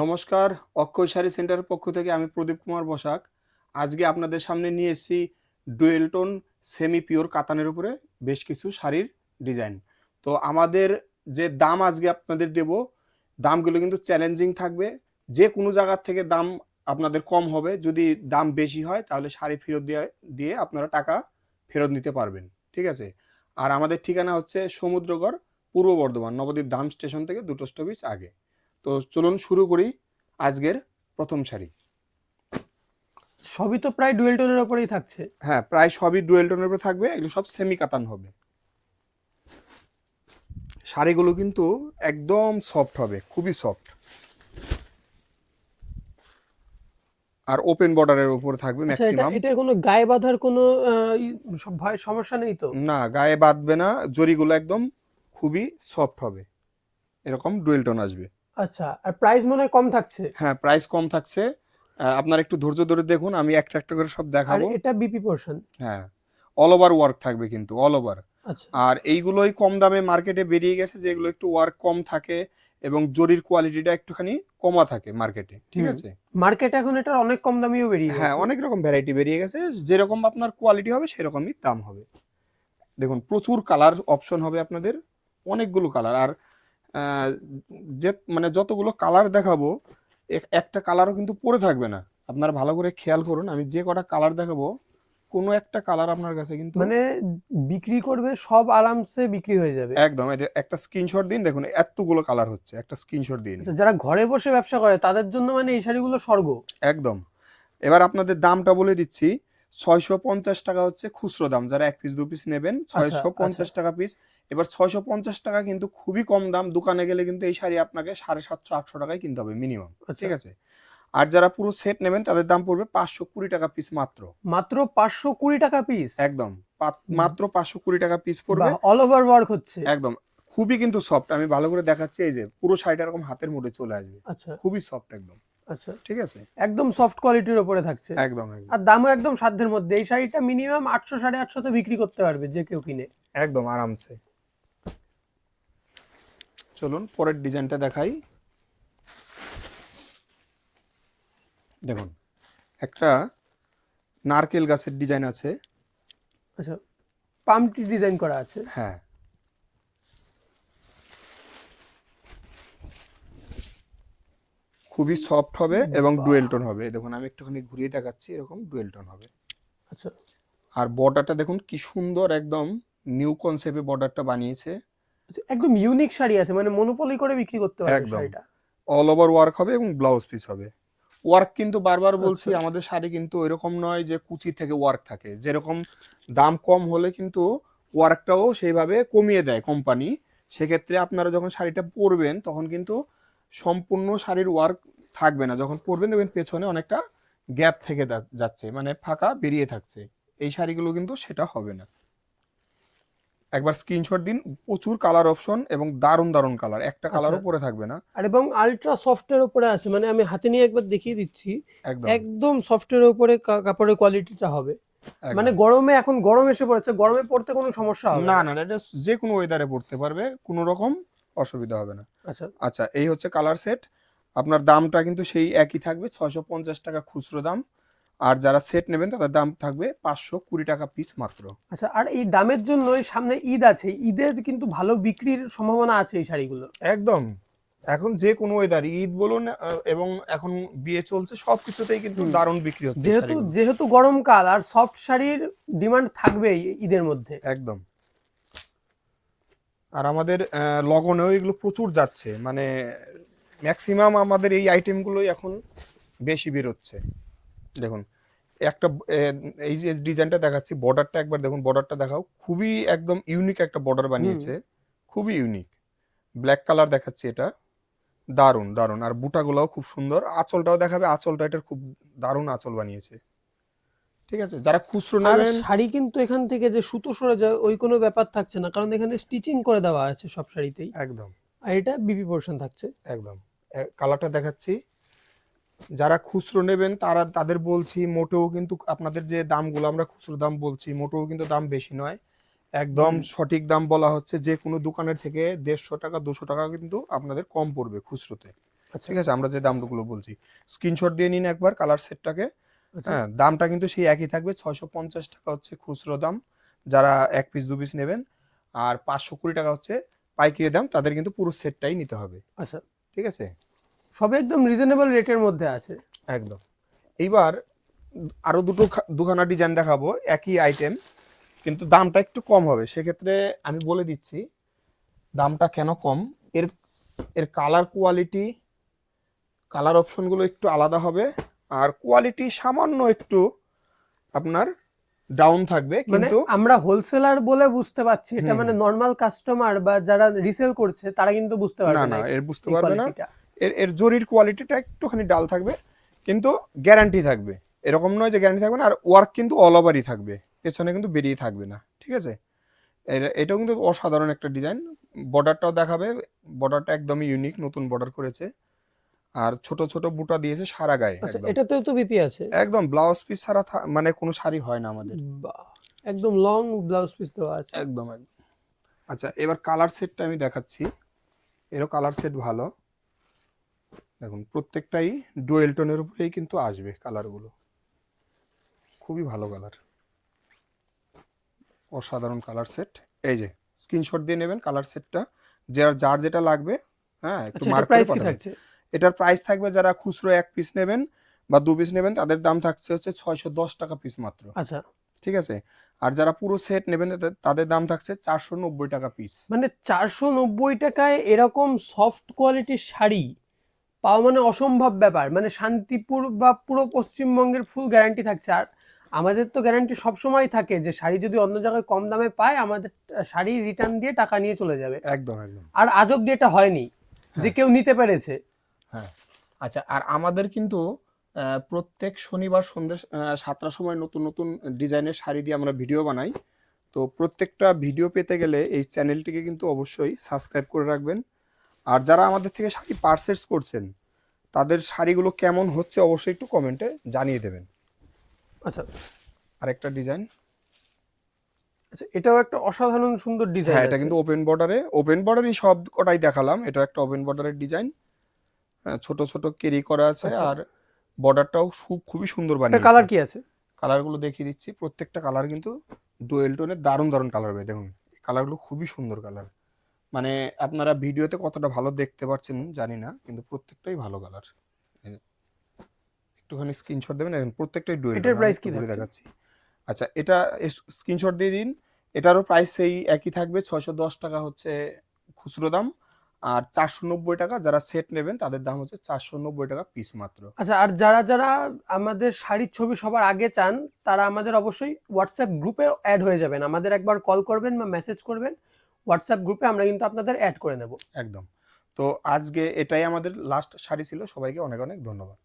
নমস্কার, অক্ষয় শাড়ি সেন্টারের পক্ষ থেকে আমি প্রদীপ কুমার বসাক। আজকে আপনাদের সামনে নিয়ে এসেছি ডুয়েলটন সেমি পিওর কাতানের উপরে বেশ কিছু শাড়ির ডিজাইন। তো আমাদের যে দাম আজকে আপনাদের দেব, দামগুলো কিন্তু চ্যালেঞ্জিং থাকবে। যে কোনো জায়গার থেকে দাম আপনাদের কম হবে, যদি দাম বেশি হয়, তাহলে শাড়ি ফেরত দিয়ে দিয়ে আপনারা টাকা ফেরত নিতে পারবেন, ঠিক আছে? আর আমাদের ঠিকানা হচ্ছে সমুদ্রগড়, পূর্ব বর্ধমান, নবদ্বীপ ধাম স্টেশন থেকে দুটো স্টপিজ আগে। তো চলুন শুরু করি আজকের প্রথম শাড়ি সবই তো প্রায় ডুয়েল টোনের উপরেই থাকছে। হ্যাঁ প্রায় সবই ডুয়েল টোনের উপরে থাকবে এগুলো সব সেমি কাতান হবে। শাড়িগুলো কিন্তু একদম সফট হবে খুবই সফট আর ওপেন বর্ডারের উপরে থাকবে আচ্ছা এটা ম্যাক্সিমাম এটা কোনো গায়ে বাঁধার কোনো ভয় সমস্যা নেই তো? না গায়ে বাঁধবে না জরিগুলো একদম খুবই সফট হবে। এরকম ডুয়েল টোন আসবে। আচ্ছা আর প্রাইস মনে হয় কম থাকছে? হ্যাঁ প্রাইস কম থাকছে। আপনারা একটু ধৈর্য ধরে দেখুন আমি একটা একটা করে সব আর দেখাবো। এটা বিপি পোর্শন হ্যাঁ অল ওভার ওয়ার্ক থাকবে কিন্তু অল ওভার আচ্ছা। আর এইগুলোই কম দামে মার্কেটে বেরিয়ে গেছে যেগুলো একটু ওয়ার্ক কম থাকে এবং জরির কোয়ালিটিটা একটুখানি কমা থাকে মার্কেটে ঠিক আছে? মার্কেটে এখন এটা অনেক কম দামিও বেরিয়ে হ্যাঁ অনেক রকম ভ্যারাইটি বেরিয়ে গেছে যেরকম আপনার কোয়ালিটি হবে সেরকমই দাম হবে। দেখুন প্রচুর কালার অপশন হবে আপনাদের অনেকগুলো কালার আর যে মানে যতগুলো কালার দেখাবো এক- একটা কালারও কিন্তু পরে থাকবে না। আপনারা ভালো করে খেয়াল করুন আমি যে কটা কালার দেখাবো কোনো একটা কালার আপনার কাছে কিন্তু মানে বিক্রি করবে সব আরামসে বিক্রি হয়ে যাবে। একদম একটা স্ক্রিনশট দিন দেখুন এতগুলো কালার হচ্ছে একটা স্ক্রিনশট দিন। আচ্ছা যারা ঘরে বসে ব্যবসা করে তাদের জন্য মানে এই শাড়িগুলো স্বর্গ। একদম। এবার আপনাদের দামটা বলে দিচ্ছি ছয়শো পঞ্চাশ টাকা হচ্ছে খুচরো দাম। যারা এক পিস দু পিস নেবেন ছয়শো পঞ্চাশ টাকা পিস এবার ছয়শো পঞ্চাশ টাকা কিন্তু খুবই কম দাম। দোকানে গেলে কিন্তু এই শাড়ি আপনাকে সাড়ে সাতশো আটশো টাকায় কিনতে হবে মিনিমাম আচ্ছা। ঠিক আছে? আর যারা পুরো সেট নেবেন তাদের দাম পড়বে পাঁচশো কুড়ি টাকা পিস মাত্র। মাত্র পাঁচশো কুড়ি টাকা পিস একদম। মাত্র পাঁচশো কুড়ি টাকা পিস পড়বে। অল ওভার ওয়ার্ক হচ্ছে। একদম। খুবই কিন্তু সফট আমি ভালো করে দেখাচ্ছি এই যে পুরো শাড়িটা এরকম হাতের মধ্যে চলে আসবে। আচ্ছা। খুবই সফট একদম। আচ্ছা। ঠিক আছে? একদম সফট কোয়ালিটির ওপরে থাকছে। একদম আর দামও একদম সাধ্যের মধ্যে। এই শাড়িটা মিনিমাম আটশো সাড়ে আটশোতে বিক্রি করতে পারবে যে কেউ কিনে। একদম আরামসে। চলুন পরের ডিজাইনটা দেখাই। দেখুন একটা নারকেল গাছের ডিজাইন আছে। আচ্ছা পামটি ডিজাইন করা আছে। হ্যাঁ। খুবই সফট হবে এবং ডুয়েল টোন হবে। দেখুন আমি একটুখানি ঘুরিয়ে দেখাচ্ছি এরকম ডুয়েল টোন হবে। আচ্ছা। আর বর্ডারটা দেখুন কি সুন্দর একদম নিউ কনসেপ্টে বর্ডারটা বানিয়েছে। আচ্ছা, একদম ইউনিক শাড়ি আছে মানে মনোপলি করে বিক্রি করতে পারবে একদম। শাড়িটা। অল ওভার ওয়ার্ক হবে এবং ব্লাউজ পিস হবে। ওয়ার্ক কিন্তু বারবার বলছি আচ্ছা। আমাদের শাড়ি কিন্তু এরকম নয় যে কুচি থেকে ওয়ার্ক থাকে। যেরকম দাম কম হলে কিন্তু ওয়ার্কটাও সেইভাবে কমিয়ে দেয় কোম্পানি সেক্ষেত্রে আপনারা যখন শাড়িটা পরবেন তখন কিন্তু সম্পূর্ণ শাড়ির ওয়ার্ক থাকবে না। যখন পরবেন দেখবেন পেছনে অনেকটা গ্যাপ থেকে যাচ্ছে মানে ফাঁকা বেরিয়ে থাকছে। এই শাড়িগুলো কিন্তু সেটা হবে না। একবার স্ক্রিনশট দিন প্রচুর কালার অপশন এবং দারুণ দারুণ কালার একটা কালারও আচ্ছা। পরে থাকবে না। আর এবং আলট্রা সফটের উপরে আছে মানে আমি হাতে নিয়ে একবার দেখিয়ে দিচ্ছি। একদম। সফটের উপরে কাপড়ের কোয়ালিটিটা হবে। মানে গরমে এখন গরম এসে পড়েছে গরমে পড়তে কোনো সমস্যা হবে না না, এটা যে কোনো ওয়েদারে পড়তে পারবে। কোনো রকম অসুবিধা হবে না। আচ্ছা। আচ্ছা এই হচ্ছে কালার সেট আপনার দামটা কিন্তু সেই একই থাকবে ছয়শো পঞ্চাশ টাকা খুচরো দাম। আর যারা সেট নেবেন তাদের দাম থাকবে পাঁচশো কুড়ি টাকা পিস মাত্র। আচ্ছা আর এই দামের জন্য সামনে ঈদ আছে ঈদের কিন্তু ভালো বিক্রির সম্ভাবনা আছে এই শাড়িগুলো একদম। এখন যে কোনো ওয়েদার ঈদ বলুন এবং এখন বিয়ে চলছে সব কিছুতেই কিন্তু দারুণ বিক্রি হচ্ছে যেহেতু যেহেতু গরমকাল আর সফট শাড়ির ডিমান্ড থাকবেই ঈদের মধ্যে। একদম। আর আমাদের লগনেও এগুলো প্রচুর যাচ্ছে। মানে ম্যাক্সিমাম আমাদের এই আইটেমগুলোই এখন বেশি বেরোচ্ছে। দেখুন একটা এই যে ডিজাইনটা দেখাচ্ছি বর্ডারটা একবার দেখুন বর্ডারটা দেখাও। খুবই একদম ইউনিক একটা বর্ডার বানিয়েছে। খুবই ইউনিক ব্ল্যাক কালার দেখাচ্ছি এটা। দারুণ দারুণ। আর বুটাগুলোও খুব সুন্দর। আঁচলটাও দেখাবে। আঁচলটা এটার খুব দারুণ আঁচল বানিয়েছে। ঠিক আছে? যারা খুচরো নেবেন শাড়ি কিন্তু এখান থেকে যে সুতো সরে যায় ওই কোনো ব্যাপার থাকছে না। কারণ এখানে স্টিচিং করে দেওয়া আছে সব শাড়িতেই। একদম। আর এটা বিপি পোর্শন থাকছে। একদম। কালারটা দেখাচ্ছি। যারা খুচরো নেবেন তারা তাদের বলছি মোটেও কিন্তু আপনাদের যে দামগুলো আমরা খুচরো দাম বলছি মোটেও কিন্তু দাম বেশি নয়। একদম সঠিক দাম বলা হচ্ছে যে কোনো দোকানের থেকে দেড়শো টাকা দুশো টাকা কিন্তু আপনাদের কম পড়বে খুচরোতে। আচ্ছা। ঠিক আছে? আমরা যে দামগুলো বলছি। স্ক্রিনশট দিয়ে নিন একবার কালার সেটটাকে হ্যাঁ দামটা কিন্তু সেই একই থাকবে। ছয়শো পঞ্চাশ টাকা হচ্ছে খুচরো দাম। যারা এক পিস দু পিস নেবেন আর পাঁচশো কুড়ি টাকা হচ্ছে পাইকারি দাম তাদের কিন্তু পুরো সেটটাই নিতে হবে। আচ্ছা। ঠিক আছে? সবই একদম রিজনেবল রেটের মধ্যে আছে। একদম। এইবার আরও দুটো দুখানা ডিজাইন দেখাবো একই আইটেম কিন্তু দামটা একটু কম হবে। সেক্ষেত্রে আমি বলে দিচ্ছি দামটা কেন কম? এর এর কালার কোয়ালিটি কালার অপশনগুলো একটু আলাদা হবে। আর কোয়ালিটি সামান্য একটু আপনার ডাউন থাকবে মানে কিন্তু আমরা হোলসেলার বলে বুঝতে পারছি এটা মানে। নর্মাল কাস্টমার বা যারা রিসেল করছে তারা কিন্তু বুঝতে পারবে না না এর বুঝতে পারবে না। এর এর জরির কোয়ালিটিটা একটুখানি ডাল থাকবে কিন্তু গ্যারান্টি থাকবে। এরকম নয় যে গ্যারান্টি থাকবে না আর ওয়ার্ক কিন্তু অল ওভারই থাকবে। পেছনে কিন্তু বেরিয়ে থাকবে না ঠিক আছে? এটাও কিন্তু অসাধারণ একটা ডিজাইন বর্ডারটাও দেখাবে বর্ডারটা একদমই ইউনিক নতুন বর্ডার করেছে। আর ছোট ছোট বুটা দিয়েছে সারা গায়ে আচ্ছা এটাতেও তো বিপি আছে? একদম ব্লাউজ পিস থা- মানে কোনো শাড়ি হয় না আমাদের। একদম লং ব্লাউজ পিস দেওয়া আছে। একদম একদম। আচ্ছা এবার কালার সেটটা আমি দেখাচ্ছি। এরও কালার সেট ভালো। দেখুন প্রত্যেকটাই ডুয়েল টোনের উপরেই কিন্তু আসবে কালারগুলো খুবই ভালো কালার অসাধারণ কালার সেট এই যে স্ক্রিনশট দিয়ে নেবেন কালার সেটটা যার যার যেটা লাগবে হ্যাঁ একটু আচ্ছা মার্ক করে প্রাইস কি পাঠাবেন। থাকছে? এটার প্রাইস থাকবে যারা খুচরো এক পিস নেবেন বা দু পিস নেবেন তাদের দাম থাকছে হচ্ছে ছয়শো দশ টাকা পিস মাত্র। আচ্ছা। ঠিক আছে? আর যারা পুরো সেট নেবেন তাদের- দাম থাকছে চারশো নব্বই টাকা পিস মানে চারশো নব্বই টাকায় এরকম সফট কোয়ালিটির শাড়ি পাওয়া মানে অসম্ভব ব্যাপার। মানে শান্তিপুর বা পুরো পশ্চিমবঙ্গের ফুল গ্যারান্টি থাকছে। আর আমাদের তো গ্যারান্টি সবসময় থাকে যে শাড়ি যদি অন্য জায়গায় কম দামে পায় আমাদের শাড়ি রিটার্ন দিয়ে টাকা নিয়ে চলে যাবে। একদম একদম। আর আজ অব্দি এটা হয়নি যে হ্যাঁ। কেউ নিতে পেরেছে। হ্যাঁ। আচ্ছা আর আমাদের কিন্তু প্রত্যেক শনিবার সন্ধ্যে সাতটার সময় নতুন নতুন ডিজাইনের শাড়ি দিয়ে আমরা ভিডিও বানাই। তো প্রত্যেকটা ভিডিও পেতে গেলে এই চ্যানেলটিকে কিন্তু অবশ্যই সাবস্ক্রাইব করে রাখবেন। আর যারা আমাদের থেকে শাড়ি পারচেস করছেন তাদের শাড়িগুলো কেমন হচ্ছে অবশ্যই একটু কমেন্টে জানিয়ে দেবেন। আচ্ছা। আরেকটা ডিজাইন আচ্ছা এটাও একটা অসাধারণ সুন্দর ডিজাইন হ্যাঁ এটা কিন্তু ওপেন বর্ডারে ওপেন বর্ডারই সব কটাই দেখালাম। এটা একটা ওপেন বর্ডারের ডিজাইন ছোট ছোট কেরি করা আছে আচ্ছা। আর বর্ডারটাও খুব খুবই সুন্দর বানিয়েছে। কালার কি আছে? কালারগুলো দেখিয়ে দিচ্ছি। প্রত্যেকটা কালার কিন্তু ডুয়েল টোনের দারুণ দারুণ কালার হবে। দেখুন কালারগুলো খুবই সুন্দর কালার মানে আপনারা ভিডিওতে কতটা ভালো দেখতে পাচ্ছেন জানি না কিন্তু প্রত্যেকটাই ভালো কালার একটুখানি স্ক্রিনশট দেবেন। দেখুন প্রত্যেকটাই ডুয়েল এটার price কি? দেখাচ্ছি। আচ্ছা এটা স্ক্রিনশট দিয়ে দিন। এটারও প্রাইস সেই একই থাকবে। ছয়শো দশ টাকা হচ্ছে খুচরো দাম। আর চারশো নব্বই টাকা যারা সেট নেবেন তাদের দাম হচ্ছে চারশো নব্বই টাকা পিস মাত্র। আচ্ছা আর যারা যারা আমাদের শাড়ির ছবি সবার আগে চান তারা আমাদের অবশ্যই হোয়াটসঅ্যাপ গ্রুপে অ্যাড হয়ে যাবেন। আমাদের একবার কল করবেন বা মেসেজ করবেন হোয়াটসঅ্যাপ গ্রুপে আমরা কিন্তু আপনাদের অ্যাড করে নেব। একদম। তো আজকে এটাই আমাদের লাস্ট শাড়ি ছিল। সবাইকে অনেক অনেক ধন্যবাদ।